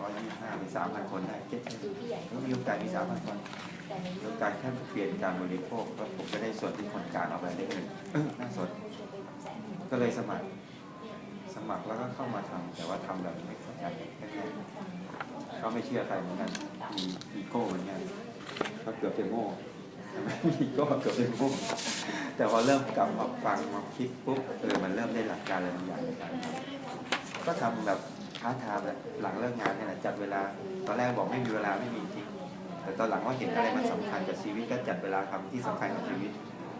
ร้อยยี่สิบห้าหรือสามพันคนได้เจ็ดก็มีโอกาสมีสามพันคนมีโอกาสแค่เปลี่ยนการบริโภคก็ผมก็ได้ส่วนที่คนกางเอาไปได้เงินน่าสนก็เลยสมัคร สมัครแล้วก็เข้ามาทำแต่ว่าทำแบบไม่เข้าใจแค่ๆก็ไม่เชื่อใครเหมือนกันมีอีโก้เหมือนกันก็เกือบจะโง่ใช่ไหมมีโก้เกือบจะโง่แต่พอเริ่มกลับมาฟังมาคิดปุ๊บเออมันเริ่มได้หลักการอะไรบางอย่างในการทำก็ทำแบบ พาร์ทไทม์หละหลังเลิกงานเนี่ยจัดเวลา ตอนแรกบอกไม่มีเวลาไม่มีจริง แต่ตอนหลังว่าเห็นอะไรมันสำคัญกับชีวิตก็จัดเวลาทำที่สำคัญกับชีวิต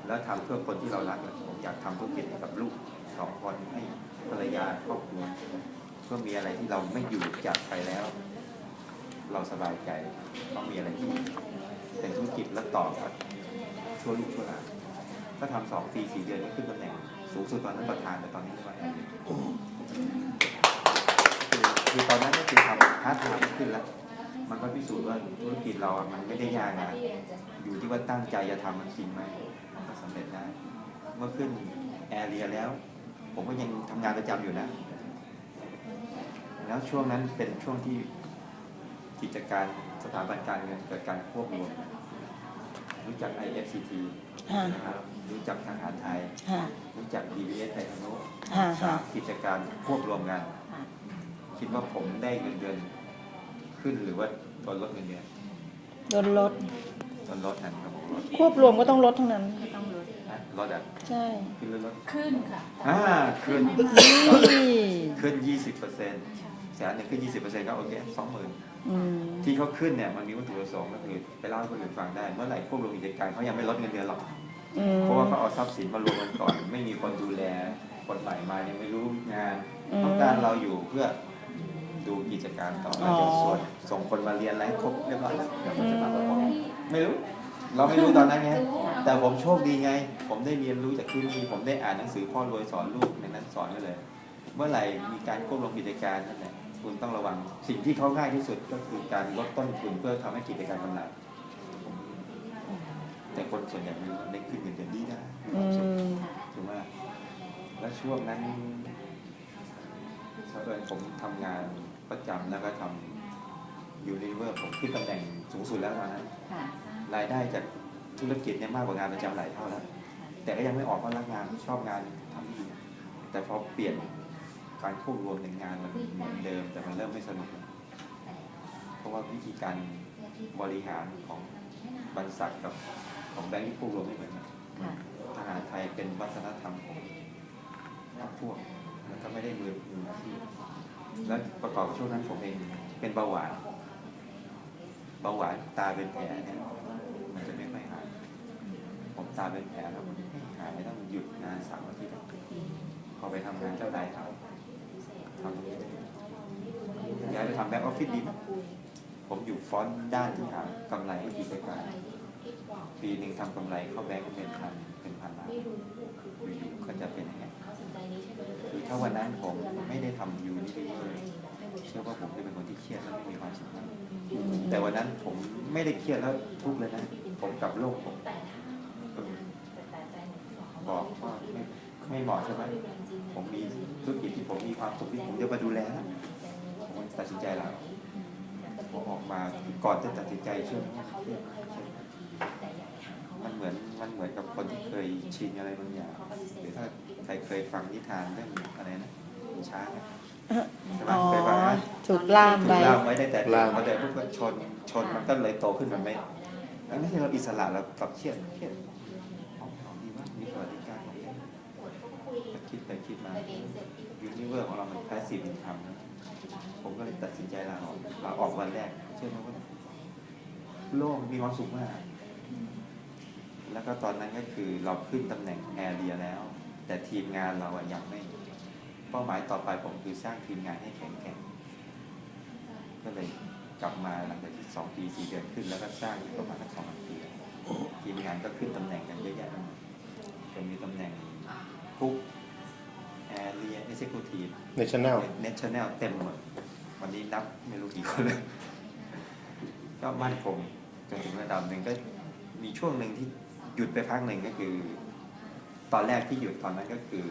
แล้วทำเพื่อคนที่เรารักผมอยากทำธุรกิจให้กับลูกสองคนให้ภรรยาครอบครัวเพื่อมีอะไรที่เราไม่อยู่จากไปแล้ว เราสบายใจต้องมีอะไรที่เป็นธุรกิจแล้วต่อกับชั่วลูกชั่วหลานก็ทำสองปีสี่เดือนก็ขึ้นตำแหน่งสูงสุดตอนนั้นประธานแต่ตอนนี้ไม่ว่าคือ คือตอนนั้นก็คือทำพาร์ทไทม์ขึ้นแล้ว มันก็พิสูจน์ว่าธุรกิจเราอะมันไม่ได้ยากนะอยู่ที่ว่าตั้งใจจะทำมันจริงไหมมันก็สำเร็จได้เมื่อขึ้นแอร์เรียแล้ว ผมก็ยังทำงานประจำอยู่นะแล้วช่วงนั้นเป็นช่วงที่กิจการสถาบันการเงินเกิดการควบรวมรู้จัก IFCT ฮะนะครับรู้จักทหารไทยฮะรู้จัก DBS ไทยพนุฮะสาฮะมกิจการควบรวมกันฮะ คิดว่าผมได้เงินเดือนขึ้นหรือว่าโดนลดเงินเดือนโดนลดโดนลดนะครับผมลดควบรวมก็ต้องลดทั้งนั้นนะลดอะใช่ขึ้นหรือลดขึ้นค่ะอ่าขึ้นนี่ขึ้น20เปอร์เซ็นต์แสนหนึ่งขึ้น20เปอร์เซ็นต์ก็โอเคสองหมื่น อืมที่เขาขึ้นเนี่ยมันมีวัตถุประสงค์ก็คือไปเล่าให้คนอื่นฟังได้ เมื่อไหร่ควบรวมกิจการเขายังไม่ลดเงินเดือนหรอก อืม เพราะว่าเขาเอาทรัพย์สินมารวมกันก่อน ไม่มีคนดูแลคนใหม่มายังไม่รู้งานต้องการเราอยู่เพื่อ ดูกิจการต่อแล้วเดี๋ยวส่วนส่งคนมาเรียนอะไรให้ครบเรียบร้อยแล้วเดี๋ยวมันจะมาบอกไม่รู้ เราไม่รู้ตอนนั้นไงแต่ผมโชคดีไง ผมได้เรียนรู้จากที่นี่ผมได้อ่านหนังสือพ่อรวยสอนลูกในนั้นสอนไว้เลย เมื่อไหร่มีการควบรวมกิจการนั่นแหละคุณต้องระวังสิ่งที่เขาง่ายที่สุดก็คือการลดต้นทุนเพื่อทำให้กิจการกำไรแต่คนส่วนใหญ่ไม่รู้ได้ขึ้นเงินเดือนดีนะอืมถูกไหมแล้วช่วงนั้นเผอิญผมทำงาน ประจำแล้วก็ทำยูนิเวอร์ผมขึ้นตำแหน่งสูงสุดแล้วตอนนั้นค่ะรายได้จากธุรกิจเนี่ยมากกว่างานประจำหลายเท่าแล้ว แต่ก็ยังไม่ออกเพราะรักงานชอบงานทำดีแต่พอเปลี่ยนการควบรวมในงานมันเหมือนเดิม แต่มันเริ่มไม่สนุกแล้วเพราะว่าวิธีการบริหารของบริษัทกับของแบงค์ที่ควบรวมไม่เหมือนกันค่ะทหารไทยเป็นวัฒนธรรมของพรรคพวกแล้วก็ไม่ได้มือมืออาชีพ แล้วประกอบกับช่วงนั้นผมเองเป็นเบาหวานเบาหวานตาเป็นแผลเนี่ยมันจะไม่ค่อยหายผมตาเป็นแผลแล้วมันไม่หายต้องหยุดงานสามอาทิตย์พอไปทำงานเจ้านายทำทำตรงนี้ย้ายไปทำแบ็กออฟฟิศดีไหมผมอยู่ฟอนต์ด้านที่หากำไรให้กิจการ ปีหนึ่งทำกำไรเข้าแบงก์เป็นพันอยู่ๆก็จะเป็นอย่างนี้ยคือถ้าวันนั้นผมไม่ได้ทำยูนิเวอร์เชื่อว่าผมจะเป็นคนที่เครียดและไม่มีความสุขมากแต่วันนั้นผมไม่ได้เครียดแล้วทุกเลยนะ ผมกลับโลกผมบอกว่าไม่ไม่เหมาะใช่ไหมผมมีธุรกิจที่ผมมีความสุขที่ผมจะมาดูแลนะผมตัดสินใจแล้วผมออกมาก่อนจะตัดสินใจเชื่อไหมว่า ชินอะไรบางอย่างหรือถ้าใครเคยฟังนิทานเรื่องอะไรนะช้างอะใช่ไหมอ๋อเคยฟังไหมถูกล่ามถูไปกล่ามไว้ตั้งแต่เด็กพอเด็กพวกก็ชนชนมันก็เลยโตขึ้นมันไม่แล้วไม่ใช่เราอิสระเรากลับเครียดเครียดเอาเอาดีว่ามีสวัสดิการของแกก็คิดไปคิดมายูนิเวอร์ของเรามันแพสซีฟอินคัมนะผมก็เลยตัดสินใจลาออกลาออกวันแรกเชื่อไหมว่าโล่งมีความสุขมาก แล้วก็ตอนนั้นก็คือเราขึ้นตำแหน่งแอร์เรียแล้ว แต่ทีมงานเราอะยังไม่ เป้าหมายต่อไปผมคือสร้างทีมงานให้แข็งแกร่งก็เลยกลับมาหลังจากที่สองปีสี่เดือนขึ้น แล้วก็สร้างประมาณสักสองปีทีมงานก็ขึ้นตำแหน่งกันเยอะแยะไปหมดจนมีตำแหน่งคุกแอร์เรียเอ็กเซคิวทีฟในช anel เนชั่นแนลเต็มหมดวันนี้นับไม่รู้กี่คนเลยก็มั่นคงจนถึงระดับหนึ่งก็มีช่วงหนึ่งที่ หยุดไปพักหนึ่งก็คือ ตอนแรกที่หยุดตอนนั้นก็คือ